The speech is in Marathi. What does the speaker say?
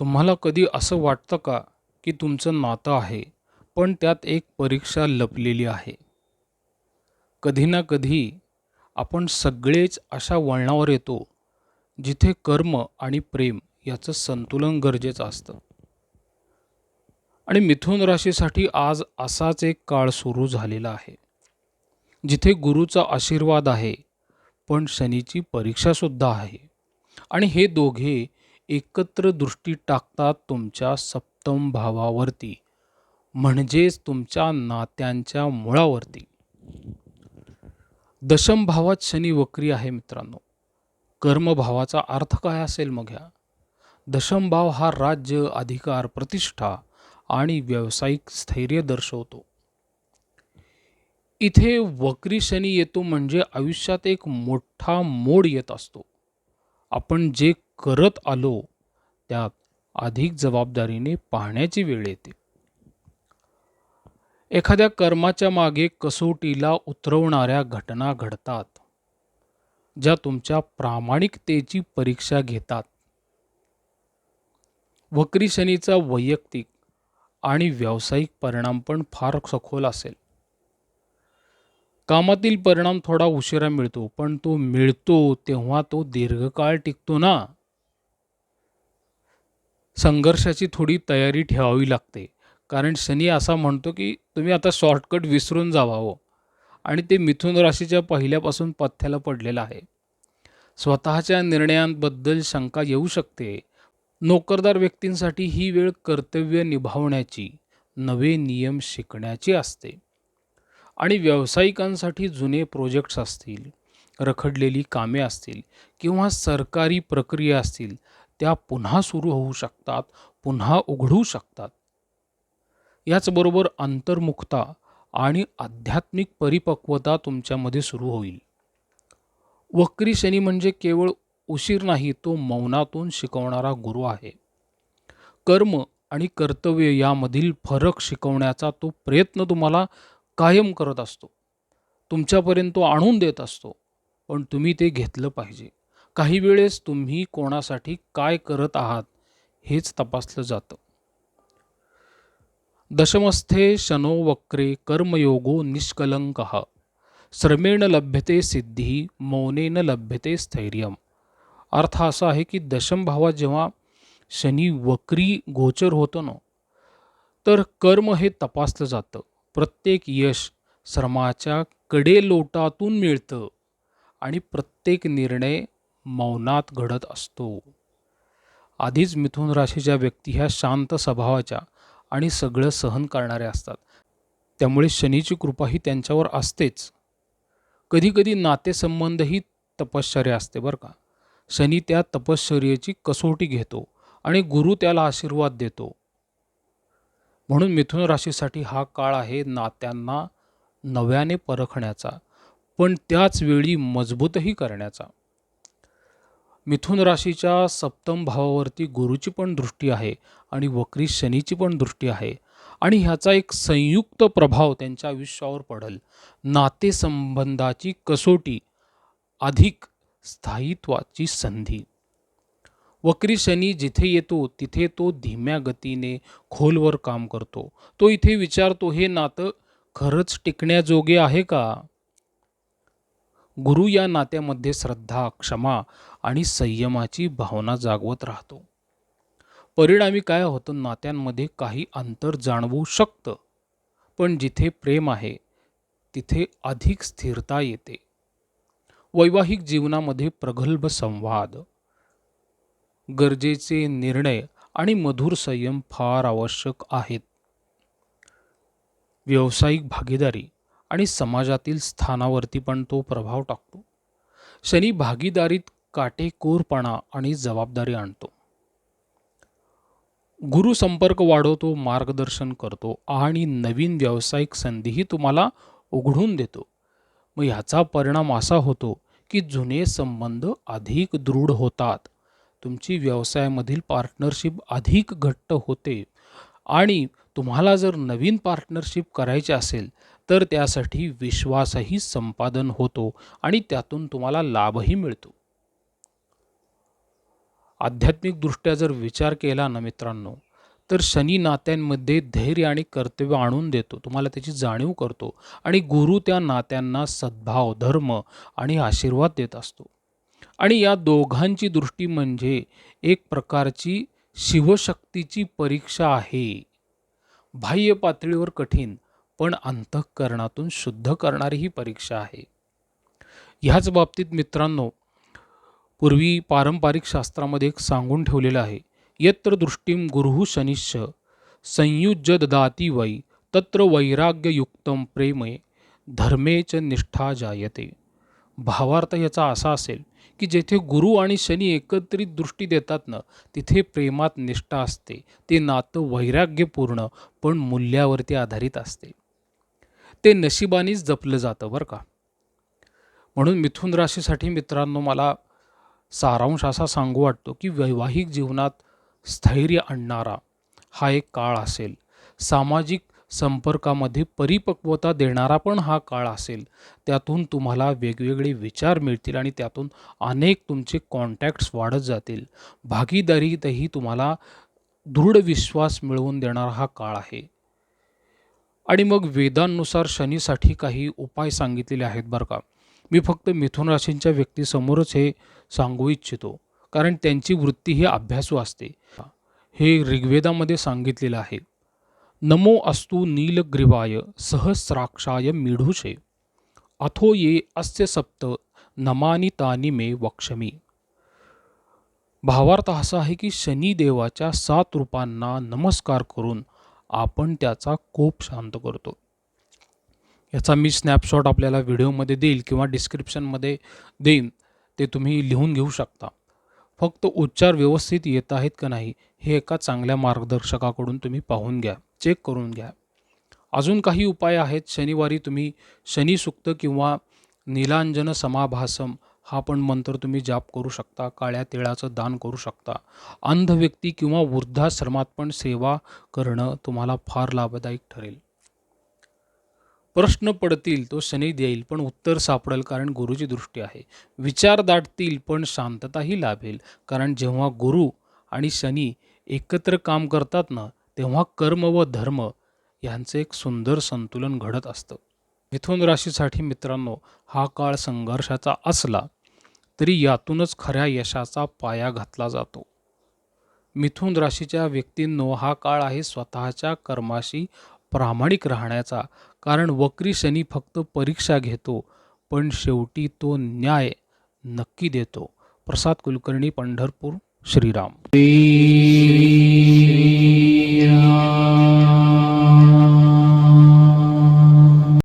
तुम्हाला कधी असं वाटतं का की तुमचं नातं आहे पण त्यात एक परीक्षा लपलेली आहे? कधी ना कधी आपण सगळेच अशा वळणावर येतो जिथे कर्म आणि प्रेम याचं संतुलन गरजेचं असतं. आणि मिथुन राशीसाठी आज असाच एक काळ सुरू झालेला आहे जिथे गुरुचा आशीर्वाद आहे पण शनीची परीक्षासुद्धा आहे. आणि हे दोघे एकत्र दृष्टी टाकतात तुमच्या सप्तम भावावरती म्हणजेच तुमच्या नात्यांच्या मुळावरती. दशम भावात शनी वक्री आहे मित्रांनो. कर्मभावाचा अर्थ काय असेल मग ह्या? दशम भाव हा राज्य अधिकार प्रतिष्ठा आणि व्यावसायिक स्थैर्य दर्शवतो. इथे वक्री शनी येतो म्हणजे आयुष्यात एक मोठा मोड येत असतो. आपण जे करत आलो त्यात अधिक जबाबदारीने पाहण्याची वेळ येते. एखाद्या कर्माच्या मागे कसोटीला उतरवणाऱ्या घटना घडतात ज्या तुमच्या प्रामाणिकतेची परीक्षा घेतात. वक्री शनीचा वैयक्तिक आणि व्यावसायिक परिणाम पण फार सखोल असेल. कामातील परिणाम थोडा उशिरा मिळतो पण तो मिळतो तेव्हा तो दीर्घकाळ टिकतो ना? संघर्षाची थोडी तयारी ठेवावी लागते. कारण शनी असा म्हणतो की तुम्ही आता शॉर्टकट विसरून जावावं हो. आणि ते मिथुन राशीच्या पहिल्यापासून पथ्याला पडलेलं आहे. स्वतःच्या निर्णयांबद्दल शंका येऊ शकते. नोकरदार व्यक्तींसाठी ही वेळ कर्तव्य निभावण्याची नवे नियम शिकण्याची असते. आणि व्यावसायिकांसाठी जुने प्रोजेक्ट्स असतील रखडलेली कामे असतील किंवा सरकारी प्रक्रिया असतील त्या पुन्हा सुरू होऊ शकतात पुन्हा उघडू शकतात. याचबरोबर अंतर्मुखता आणि आध्यात्मिक परिपक्वता तुमच्यामध्ये सुरू होईल. वक्री शनी म्हणजे केवळ उशीर नाही तो मौनातून शिकवणारा गुरु आहे. कर्म आणि कर्तव्य यामधील फरक शिकवण्याचा तो प्रयत्न तुम्हाला कायम करत असतो. तुमच्यापर्यंत तो आणून देत असतो पण तुम्ही ते घेतलं पाहिजे. काही वेळेस तुम्ही कोणासाठी काय करत आहात हेच तपासलं जातं. दशमस्थे शनो वक्रे कर्मयोगो निष्कलंक श्रमेण लभ्यते सिद्धी मौनेन लभ्यते स्थैर्यम। अर्थ असा आहे की दशम भावात जेव्हा शनी वक्री गोचर होतो ना तर कर्म हे तपासलं जातं. प्रत्येक यश श्रमाच्या कडे लोटातून मिळतं आणि प्रत्येक निर्णय मौनात घडत असतो. आधीच मिथुन राशीच्या व्यक्ती ह्या शांत स्वभावाच्या आणि सगळं सहन करणाऱ्या असतात. त्यामुळे शनीची कृपाही त्यांच्यावर असतेच. कधीकधी नातेसंबंधही तपश्चर्या असते बरं का. शनी त्या तपश्चर्येची कसोटी घेतो आणि गुरु त्याला आशीर्वाद देतो. म्हणून मिथुन राशीसाठी हा काळ आहे नात्यांना नव्याने परखण्याचा पण त्याच वेळी मजबूतही करण्याचा. मिथुन राशीच्या सप्तम भावावरती गुरुची पण दृष्टी आहे आणि वक्री शनीची पण दृष्टी आहे. आणि ह्याचा एक संयुक्त प्रभाव त्यांच्या आयुष्यावर पडेल. नातेसंबंधाची कसोटी अधिक स्थायित्वाची संधी. वक्री शनी जिथे येतो तिथे तो धीम्या गतीने खोलवर काम करतो. तो इथे विचारतो हे नातं खरंच टिकण्याजोगे आहे का? गुरु या नात्यामध्ये श्रद्धा क्षमा आणि संयमाची भावना जागवत राहतो. परिणामी काय होतं नात्यांमध्ये काही अंतर जाणवू शकतं पण जिथे प्रेम आहे तिथे अधिक स्थिरता येते. वैवाहिक जीवनामध्ये प्रगल्भ संवाद गरजेचे निर्णय आणि मधुर संयम फार आवश्यक आहेत. व्यावसायिक भागीदारी आणि समाजातील स्थानावरती पण तो प्रभाव टाकतो. शनी भागीदारीत काटेकोरपणा आणि जबाबदारी आणतो. गुरु संपर्क वाढवतो मार्गदर्शन करतो आणि नवीन व्यावसायिक संधीही तुम्हाला उघडून देतो. मग ह्याचा परिणाम असा होतो की जुने संबंध अधिक दृढ होतात. तुमची व्यवसायामधील पार्टनरशिप अधिक घट्ट होते. आणि तुम्हाला जर नवीन पार्टनरशिप करायची असेल तर त्यासाठी विश्वासही संपादन होतो आणि त्यातून तुम्हाला लाभही मिळतो. आध्यात्मिकदृष्ट्या जर विचार केला ना मित्रांनो तर शनी नात्यांमध्ये धैर्य आणि कर्तव्य आणून देतो. तुम्हाला त्याची जाणीव करतो आणि गुरु त्या नात्यांना सद्भाव धर्म आणि आशीर्वाद देत असतो. आणि या दोघांची दृष्टी म्हणजे एक प्रकारची शिवशक्तीची परीक्षा आहे. बाह्य पातळीवर कठीण पण अंतःकरणातून शुद्ध करणारी ही परीक्षा आहे. ह्याच बाबतीत मित्रांनो पूर्वी पारंपरिक शास्त्रामध्ये एक सांगून ठेवलेलं आहे यत्र दृष्टीम गुरुः शनिश्च संयुज्य ददाती वै तत्र वैराग्ययुक्तम प्रेमे धर्मेच निष्ठा जायते. भावार्थ याचा असा असेल की जेथे गुरु आणि शनी एकत्रित दृष्टी देतात ना तिथे प्रेमात निष्ठा असते ते नातं वैराग्यपूर्ण पण मूल्यावरती आधारित असते. ते नशिबानेच जपलं जातं बरं का. म्हणून मिथुन राशीसाठी मित्रांनो मला सारांश असा सांगू वाटतो की वैवाहिक जीवनात स्थैर्य आणणारा हा एक काळ असेल. सामाजिक संपर्कामध्ये परिपक्वता देणारा पण हा काळ असेल. त्यातून तुम्हाला वेगवेगळे विचार मिळतील आणि त्यातून अनेक तुमचे कॉन्टॅक्ट्स वाढत जातील. भागीदारीतही तुम्हाला दृढ विश्वास मिळवून देणारा हा काळ आहे. आणि मग वेदांनुसार शनीसाठी काही उपाय सांगितलेले आहेत बरं का. मी फक्त मिथुन राशींच्या व्यक्तीसमोरच हे सांगू इच्छितो कारण त्यांची वृत्ती ही अभ्यासू असते. हे ऋग्वेदामध्ये सांगितलेलं आहे. नमो अस्तु नीलग्रीवाय सहस्राक्षाय मिढुषे अथो ये अस्य सप्त नमानी तानी मे वक्षमी. भावार्थ असा आहे की शनिदेवाच्या सात रूपांना नमस्कार करून आपण त्याचा कोप शांत करतो. याचा मी स्नॅपशॉट आपल्याला व्हिडिओमध्ये देईल किंवा डिस्क्रिप्शनमध्ये देईन ते तुम्ही लिहून घेऊ शकता. फक्त उच्चार व्यवस्थित येत आहेत का नाही हे एका चांगल्या मार्गदर्शकाकडून तुम्ही पाहून घ्या चेक करून घ्या. अजून काही उपाय आहेत शनिवारी तुम्ही शनिसुक्त किंवा नीलांजन समाभासम हा पण मंत्र तुम्ही जाप करू शकता काळ्या तिळाचं दान करू शकता. अंध व्यक्ती किंवा वृद्धाश्रमात पण सेवा करणं तुम्हाला फार लाभदायक ठरेल. प्रश्न पडतील तो शनी देईल पण उत्तर सापडेल कारण गुरुची दृष्टी आहे. विचार दाटतील पण शांतताही लाभेल कारण जेव्हा गुरु आणि शनी एकत्र काम करतात ना तेव्हा कर्म व धर्म यांचं एक सुंदर संतुलन घडत असतं. मिथुन राशीसाठी मित्रांनो हा काळ संघर्षाचा असला तरी यातूनच खऱ्या यशाचा पाया घातला जातो. मिथुन राशीच्या व्यक्तींनो हा काळ आहे स्वतःच्या कर्माशी प्रामाणिक राहण्याचा. कारण वक्री शनी फक्त परीक्षा घेतो पण शेवटी तो न्याय नक्की देतो. प्रसाद कुलकर्णी पंढरपूर श्रीराम.